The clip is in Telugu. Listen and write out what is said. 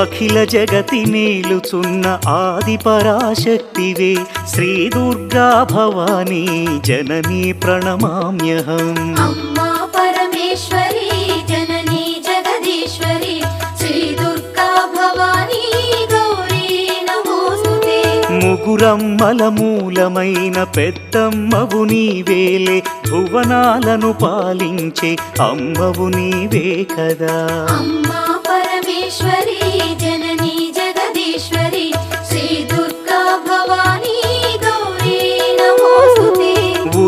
అఖిల జగతి నేలుచున్న ఆది పరాశక్తివే శ్రీ దుర్గా భవానీ జననీ ప్రణమామ్యహం. అమ్మా పరమేశ్వరి జననీ జగదీశ్వరి శ్రీ దుర్గా భవానీ గౌరీ నమోస్తుతే. ముగురమ్మల మూలమైన పెద్దమ్మవు నీవేలే భువనాలను పాలించే అమ్మవు నీవే కదా. అమ్మా